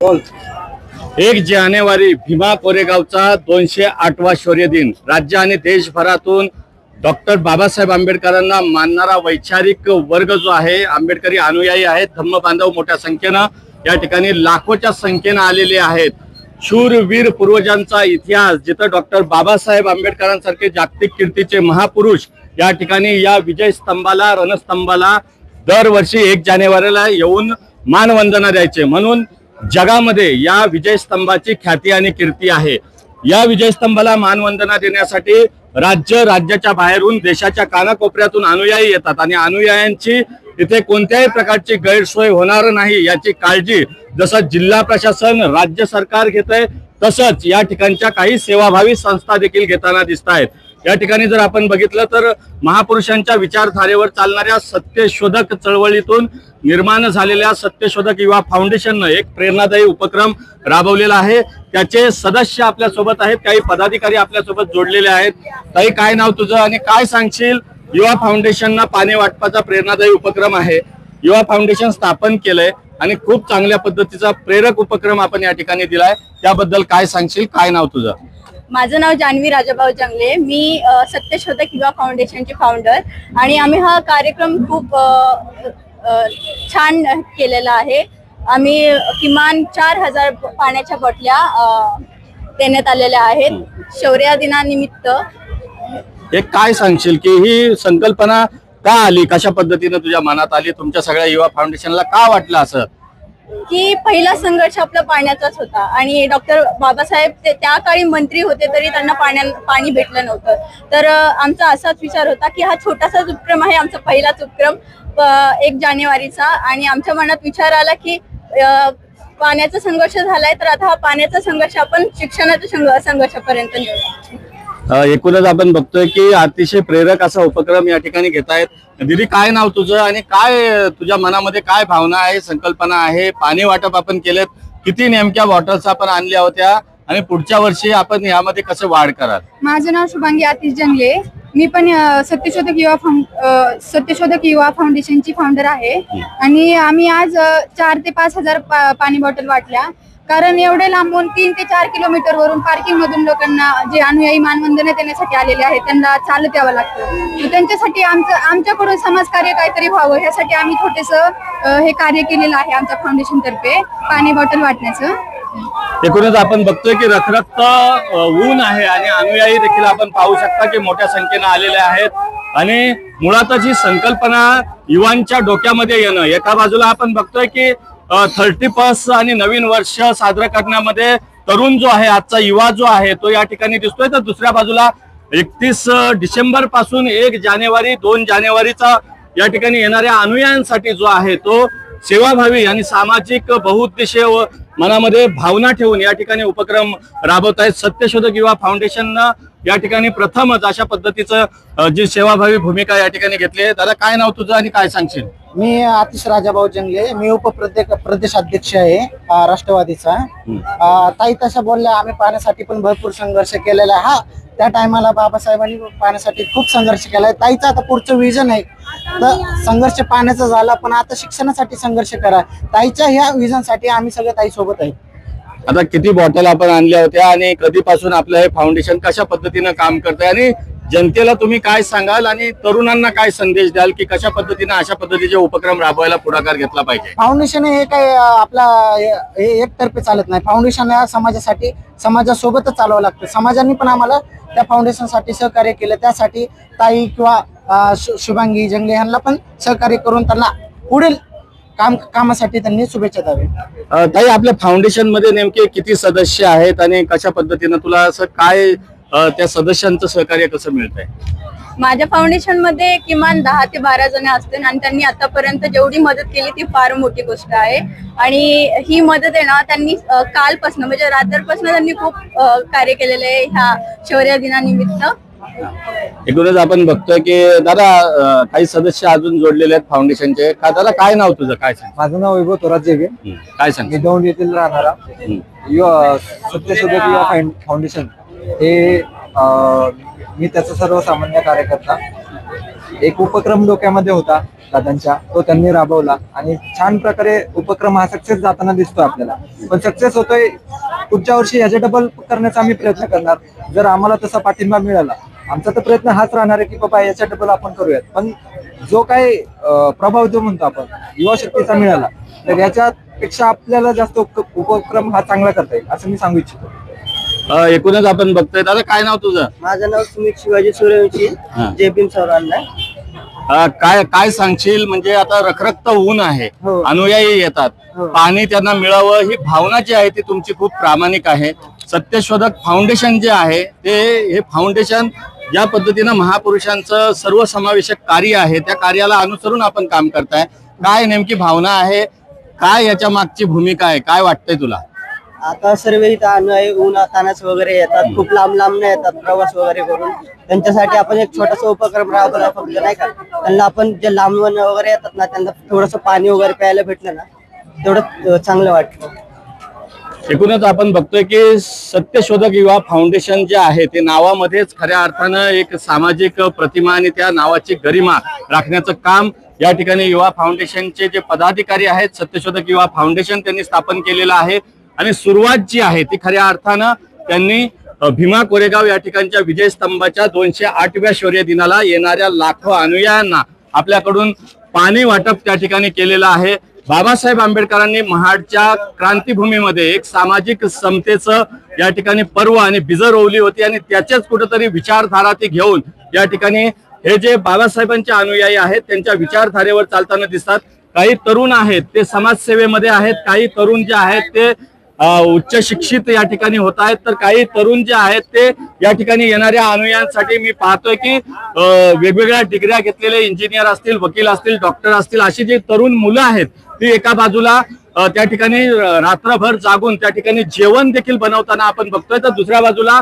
एक जानेवारी भीमा कोरेगावचा दोनशे आठवा शौर्य दिन. राज्य आणि देशभरातून डॉक्टर बाबासाहेब आंबेडकरांना मानणारा वैचारिक वर्ग जो आहे आंबेडकरी अनुयायी आहेत धम्म बांधव मोठ्या संख्येनं या ठिकाणी लाखोच्या संख्येनं आलेले आहेत. शूरवीर पूर्वजांचा इतिहास जिथं डॉक्टर बाबासाहेब आंबेडकरांसारखे जागतिक कीर्तीचे महापुरुष या ठिकाणी या विजय स्तंभाला रणस्तंभाला दरवर्षी एक जानेवारीला येऊन मानवंदना द्यायचे. म्हणून जगामध्ये या विजय स्तंभाची ख्याती आणि कीर्ती आहे. या विजय स्तंभाला मानवंदना देण्यासाठी राज्य राज्याच्या बाहेरून देशाच्या कानाकोपऱ्यातून अनुयायी येतात आणि अनुयायांची तिथे कोणत्याही प्रकारची गैरसोय होणार नाही याची काळजी जसं जिल्हा प्रशासन राज्य सरकार घेत आहे तसंच या ठिकाणच्या काही सेवाभावी संस्था देखील घेताना दिसत आहेत या ठिकाणी जर आपण बघितलं तर महापुरुषांच्या विचारधारेवर चालणाऱ्या सत्यशोधक चळवळीतून निर्माण झालेल्या सत्यशोधक युवा फाउंडेशननं एक प्रेरणादायी उपक्रम राबवलेला आहे. त्याचे सदस्य आपल्यासोबत आहेत काही पदाधिकारी आपल्यासोबत जोडलेले आहेत. काही काय नाव तुझं आणि काय सांगशील? युवा फाउंडेशनना पाणी वाटपाचा प्रेरणादायी उपक्रम आहे. युवा फाउंडेशन स्थापन केलंय आणि खूप चांगल्या पद्धतीचा प्रेरक उपक्रम आपण या ठिकाणी दिलाय. त्याबद्दल काय सांगशील? काय नाव तुझं? माझं नाव जान्हवी राजाभाऊ जंगले. मी सत्यशोधक युवा फाउंडेशनची फाउंडर आणि आम्ही हा कार्यक्रम खूप छान केलेला आहे. आम्ही किमान चार हजार पाण्याच्या बाटल्या देण्यात आलेल्या आहेत. शौर्य दिनानिमित्त. एक काय सांगशील की ही संकल्पना का आली? कशा पद्धतीनं तुझ्या मनात आली? तुमच्या सगळ्या युवा फाउंडेशनला का वाटलं असं? की पहिला संघर्ष आपला पाण्याचाच होता. आणि डॉक्टर बाबासाहेब ते त्या काळी मंत्री होते तरी त्यांना पाण्या पाणी भेटलं नव्हतं. तर आमचा असाच विचार होता की हा छोटासाच उपक्रम आहे आमचा पहिलाच उपक्रम एक जानेवारीचा. आणि आमच्या मनात विचार आला की पाण्याचा संघर्ष झालाय तर आता हा पाण्याचा संघर्ष आपण शिक्षणाच्या संघर्षापर्यंत नेऊया. एकूणच आपण बघतोय की अतिशय प्रेरक असा उपक्रम या ठिकाणी घेत आहेत दिदी काय नाव तुझं आणि काय तुझ्या मनामध्ये काय भावना आहे संकल्पना आहे? पाणी वाटप आपण केलेत. किती नेमक्या बॉटल्स आपण आणल्या होत्या? आणि पुढच्या वर्षी आपण यामध्ये कसं वाढ कराल? माझं नाव शुभांगी आतिश जंगले. मी पण सत्यशोधक युवा फाउं- अ, सत्यशोधक युवा फाउंडेशनची फाउंडर आहे. आणि आम्ही आज चार ते पाच हजार पाणी बॉटल वाटल्या. कारण एवढे लांबून तीन ते चार किलोमीटर वरून पार्किंग मधून लोकांना जे अनुयायी मानवंदना देण्यासाठी आलेले आहेत त्यांना चालत यावं लागतं. त्यांच्यासाठी आमचं आमच्याकडून समाजकार्य काहीतरी व्हावं ह्यासाठी आम्ही थोडेस हे कार्य केलेलं आहे आमच्या फाउंडेशन तर्फे पाणी बॉटल वाटण्याचं. एकूणच आपण बघतोय की रखरक्त ऊन आहे आणि अनुयायी देखील आपण पाहू शकता की मोठ्या संख्येनं आलेले आहेत. आणि मुळातच ही संकल्पना युवांच्या डोक्यामध्ये येणं एका बाजूला आपण बघतोय की थर्टी प्लस आणि नवीन वर्ष साजरं करण्यामध्ये तरुण जो आहे आजचा युवा जो आहे तो या ठिकाणी दिसतोय. तर दुसऱ्या बाजूला एकतीस डिसेंबरपासून एक जानेवारी दोन जानेवारीचा या ठिकाणी येणाऱ्या अनुयायांसाठी जो आहे तो सेवाभावी आणि सामाजिक बहुउद्देशीय व मनामध्ये भावना ठेवून या ठिकाणी उपक्रम राबवत आहेत. सत्यशोधक युवा फाउंडेशननं या ठिकाणी प्रथमच अशा पद्धतीचं जी सेवाभावी भूमिका या ठिकाणी घेतली आहे. दादा काय नाव तुझं आणि काय सांगशील? मी आतिश राजाभाऊ जंगले मी उपप्रदेश प्रदेश अध्यक्ष आहे राष्ट्रवादीचा. ताई तशा बोलल्या आम्ही पाण्यासाठी पण भरपूर संघर्ष केलेला आहे. हा त्या टायमाला बाबासाहेबांनी पाण्यासाठी खूप संघर्ष केलाय. ताईचं आता पुढचं विजन आहे. तर संघर्ष पाण्याचा झाला पण आता शिक्षणासाठी संघर्ष करा. ताईच्या ह्या विजनसाठी आम्ही सगळे ताई सोबत आहे. आता किती बॉटल आपण आणल्या होत्या आणि कधीपासून आपलं हे फाउंडेशन कशा पद्धतीनं काम करतंय आणि जनतेला तुम्ही काय सांगाल आणि तरुणांना काय संदेश द्याल की कशा पद्धतीनं अशा पद्धतीचे उपक्रम राबवायला पुढाकार घेतला पाहिजे? फाउंडेशन हे काय आपला हे एकतर्फे चालत नाही. फाउंडेशन या समाजासाठी समाजासोबतच चालवावं लागतं. समाजाने पण आम्हाला त्या फाउंडेशनसाठी सहकार्य केलं. त्यासाठी ताई किंवा शुभांगी जंगले यांना पण सहकार्य करून त्यांना पुढील काम कामासाठी त्यांनी शुभेच्छा द्यावे. अ, ताई आपल्या फाउंडेशनमध्ये नेमके किती सदस्य आहेत आणि कशा पद्धतीनं तुला असं काय अ, त्या सदस्यांचं सहकार्य कसं मिळतंय? माझ्या फाउंडेशनमध्ये किमान दहा ते बारा जण असतील आणि त्यांनी आतापर्यंत जेवढी मदत केली ती फार मोठी गोष्ट आहे. आणि ही मदत आहे ना त्यांनी कालपासनं म्हणजे रात्रपासून त्यांनी खूप अ, कार्य केलेले आहे ह्या शौर्य दिनानिमित्त. एकूणच आपण बघतोय की दादा अ, काही सदस्य अजून जोडलेले आहेत फाउंडेशनचे का दादा काय नाव तुझं? काय सांग? माझं नाव वैभव थोरात जेगे. हं, काय सांग? मी दौंड येथील राहणारा हं. युवा सत्यशोधक युवा फाउं- फाउंडेशन हे अं, मी त्याचा सर्वसामान्य कार्यकर्ता. एक उपक्रम डोक्यामध्ये होता दादांच्या. तो त्यांनी राबवला. आणि छान प्रकारे उपक्रम हा सक्सेस जाताना दिसतोय आपल्याला. पण सक्सेस होतोय पुढच्या वर्षी ह्याचे डबल करण्याचा आम्ही प्रयत्न करणार. जर आम्हाला तसा पाठिंबा मिळाला आमचा तर प्रयत्न हाच राहणार आहे की बाबा याच्या डबल आपण करूयात. पण जो काही प्रभाव जो म्हणतो आपण युवा शक्तीचा मिळाला तर याच्यापेक्षा आपल्याला जास्त उप- उपक्रम हा चांगला करता येईल असं मी सांगू इच्छितो. एकूणच आपण बघतोय. दादा काय नाव तुझं? माझं नाव सुमित शिवाजी सूर्यवंशी. हा. जय भीम सौरांना काय काय सांगशील? म्हणजे आता रखरखत ऊन आहे. हो. अनुयायी येतात. हो. पाणी त्यांना मिळावं ही भावना जी आहे ती तुमची खूप प्रामाणिक आहे. सत्यशोधक फाउंडेशन जे आहे ते हे फाउंडेशन ज्या पद्धतीनं महापुरुषांचं सर्वसमावेशक कार्य आहे. त्या कार्याला अनुसरून आपण काम करताय. काय नेमकी भावना आहे? काय याच्या मागची भूमिका आहे? काय वाटतंय तुला? आता सर्व इथं अनुयायी उन्हा तानाच वगैरे येतात. खूप लांब लांब येतात प्रवास वगैरे करून. त्यांच्यासाठी आपण एक छोटासा उपक्रम राबवला फक्त नाही का? त्यांना आपण जे लांबून वगैरे येतात ना त्यांना थोडस पाणी वगैरे प्यायला भेटलं ना तेवढं चांगलं वाटतं. एकूणच आपण बघतोय की सत्यशोधक युवा फाउंडेशन जे आहे ते नावामध्येच खऱ्या अर्थानं एक सामाजिक प्रतिमा आणि त्या नावाची गरिमा राखण्याचं काम या ठिकाणी युवा फाउंडेशनचे जे पदाधिकारी आहेत सत्यशोधक युवा फाउंडेशन त्यांनी स्थापन केलेलं आहे. आणि सुरुवात जी आहे ती खऱ्या अर्थानं त्यांनी भीमा कोरेगाव या ठिकाणच्या विजय स्तंभाच्या दोनशे आठव्या शौर्य दिनाला येणाऱ्या लाखो अनुयायांना आपल्याकडून पाणी वाटप त्या ठिकाणी केलेलं आहे. बाबासाहेब आंबेडकरांनी महाडच्या क्रांतीभूमीमध्ये एक सामाजिक समतेचं या ठिकाणी पर्व आणि बीज रोवली होती आणि त्याच्याच कुठेतरी विचारधारा ती घेऊन या ठिकाणी हे जे बाबासाहेबांचे अनुयायी आहेत त्यांच्या विचारधारेवर चालताना दिसतात. काही तरुण आहेत ते समाजसेवेमध्ये आहेत काही तरुण जे आहेत ते उच्च शिक्षित या ठिकाणी होत आहेत. तर काही तरुण जे आहेत ते या ठिकाणी येणाऱ्या अनुयायांसाठी मी पाहतोय की वेगवेगळ्या डिग्र्या घेतलेले इंजिनियर असतील वकील असतील डॉक्टर असतील अशी जी तरुण मुलं आहेत ती एका बाजूला त्या ठिकाणी रात्रभर जागून त्या ठिकाणी जेवण देखील बनवताना आपण बघतोय. तर दुसऱ्या बाजूला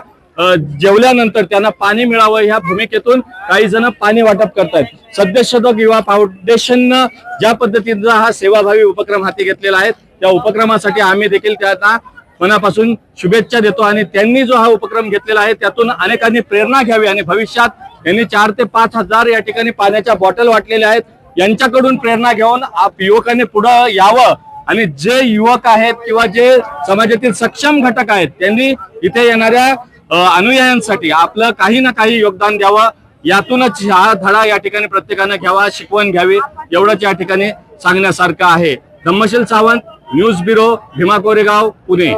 जेवल्यानंतर त्यांना पाणी मिळावं ह्या भूमिकेतून काही जण पाणी वाटप करतायत. सद्यशोधक युवा फाउंडेशननं ज्या पद्धतीचा हा सेवाभावी उपक्रम हाती घेतलेला आहे त्या उपक्रमासाठी आम्ही देखील त्यांना मनापासून शुभेच्छा देतो आणि त्यांनी जो हा उपक्रम घेतलेला आहे त्यातून अनेकांनी प्रेरणा घ्यावी आणि भविष्यात यांनी चार ते पाच हजार या ठिकाणी पाण्याच्या बॉटल वाटलेल्या आहेत. यांच्याकडून प्रेरणा घेऊन आप युवकांनी पुढं यावं आणि जे युवक आहेत किंवा जे समाजातील सक्षम घटक आहेत त्यांनी इथे येणाऱ्या अनुयायांसाठी आपलं काही ना काही योगदान द्यावं. यातूनच हा धडा या ठिकाणी प्रत्येकानं घ्यावा शिकवण घ्यावी एवढंच या ठिकाणी सांगण्यासारखं आहे. Dhammasheel Sawant news bureau Bhima Koregaon Pune.